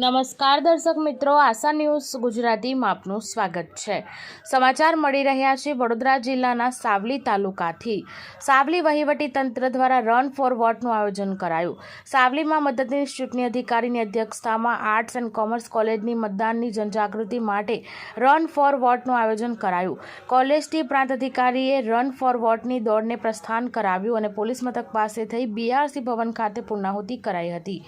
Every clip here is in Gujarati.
નમસ્કાર દર્શક મિત્રો, આશા ન્યૂઝ ગુજરાતીમાં આપનું સ્વાગત છે. સમાચાર મળી રહ્યા છે વડોદરા જિલ્લાના સાવલી તાલુકાથી. સાવલી વહીવટી તંત્ર દ્વારા રન ફોર વોટનું આયોજન કરાયું. સાવલીમાં મદદનીશ ચૂંટણી અધિકારીની અધ્યક્ષતામાં આર્ટ્સ એન્ડ કોમર્સ કોલેજની મતદાનની જનજાગૃતિ માટે રન ફોર વોટનું આયોજન કરાયું. કોલેજથી પ્રાંત અધિકારીએ રન ફોર વોટની દોડને પ્રસ્થાન કરાવ્યું અને પોલીસ મથક પાસે થઈ બીઆરસી ભવન ખાતે પૂર્ણાહુતિ કરાઈ હતી.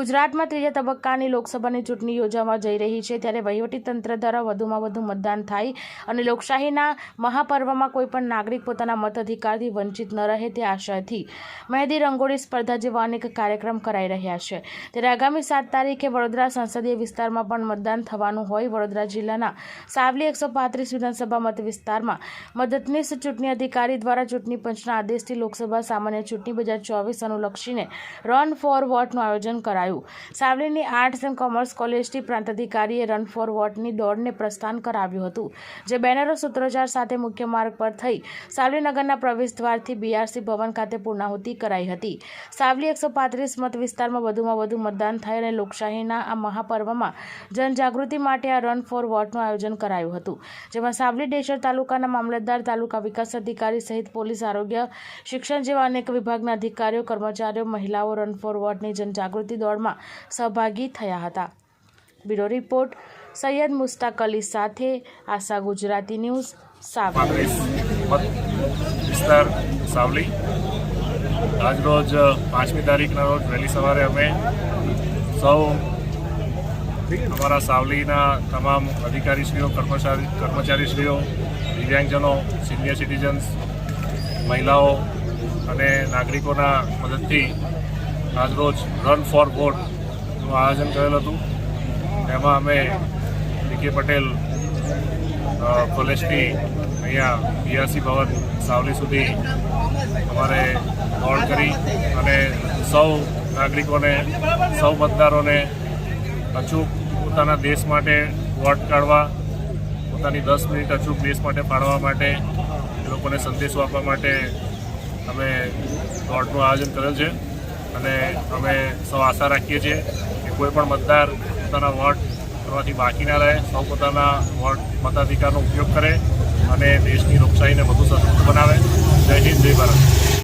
ગુજરાતમાં ત્રીજા તબક્કાની લોકસભાની ચૂંટણી યોજાવા જઈ રહી છે ત્યારે વહીવટીતંત્ર દ્વારા વધુમાં વધુ મતદાન થાય અને લોકશાહીના મહાપર્વમાં કોઈપણ નાગરિક પોતાના મત અધિકારથી વંચિત ન રહે તે આશયથી મહેંદી રંગોળી સ્પર્ધા જેવા અનેક કાર્યક્રમ કરાઈ રહ્યા છે. ત્યારે આગામી સાત તારીખે વડોદરા સંસદીય વિસ્તારમાં પણ મતદાન થવાનું હોય. વડોદરા જિલ્લાના સાવલી એકસો પાંત્રીસ વિધાનસભા મત વિસ્તારમાં મદદનીશ ચૂંટણી અધિકારી દ્વારા ચૂંટણી પંચના આદેશથી લોકસભા સામાન્ય ચૂંટણી બે હજાર ચોવીસ અનુલક્ષીને રન ફોર વોટનું આયોજન કરાયું. સાવલીની આર્ટ્સ એન્ડ કોમર્સ કોલેજથી પ્રાંત અધિકારીએ રન ફોર વોટની દોડને પ્રસ્થાન કરાવ્યું હતું, જે બેનરો સૂત્રોચ્ચાર સાથે મુખ્ય માર્ગ પર થઈ સાવલીનગરના પ્રવેશદ્વારથી પ્રવેશ દ્વારથી બીઆરસી ભવન ખાતે પૂર્ણાહુતિ કરાઈ હતી. સાવલી એકસો પાંત્રીસ મત વિસ્તારમાં વધુમાં વધુ મતદાન થાય અને લોકશાહીના આ મહાપર્વમાં જનજાગૃતિ માટે આ રન ફોર વોટનું આયોજન કરાયું હતું, જેમાં સાવલી ડેશર તાલુકાના મામલતદાર, તાલુકા વિકાસ અધિકારી સહિત પોલીસ, આરોગ્ય, શિક્ષણ જેવા અનેક વિભાગના અધિકારીઓ, કર્મચારીઓ, મહિલાઓ રન ફોર વોટની જનજાગૃતિ દોડમાં સહભાગી થયા. હતા. બ્યુરો રિપોર્ટ, સૈયદ મુસ્તાક અલી સાથે આશા ગુજરાતી ન્યૂઝ સાવલી સાવલી. આજરોજ પાંચમી તારીખના રોજ વહેલી સવારે અમે સૌ અમારા સાવલીના તમામ અધિકારીશ્રીઓ, કર્મચારી, કર્મચારીશ્રીઓ, દિવ્યાંગજનો સિનિયર સિટીઝન્સ મહિલાઓ અને નાગરિકોના મદદથી આજરોજ રન ફોર વોટનું આયોજન કરેલ હતું. એમાં અમે ડીકે પટેલ કોલેજથી અહીંયા બીઆરસી ભવન સાવલી સુધી અમારે દોડ કરી અને સૌ નાગરિકોને, સૌ મતદારોને અચૂક પોતાના દેશ માટે વોટ કાઢવા, પોતાની દસ મિનિટ અચૂક દેશ માટે પાડવા માટે, એ લોકોને સંદેશો આપવા માટે અમે દોડનું આયોજન કરેલ છે. અને અમે સૌ આશા રાખીએ છીએ કોઈ પણ મતદાર પોતાના વોટ કરવાથી બાકી ના રહે, સૌ પોતાના વોટ મતાધિકારનો ઉપયોગ કરે અને દેશની લોકશાહીને વધુ સશક્ત બનાવે. જય હિન્દ, જય ભારત.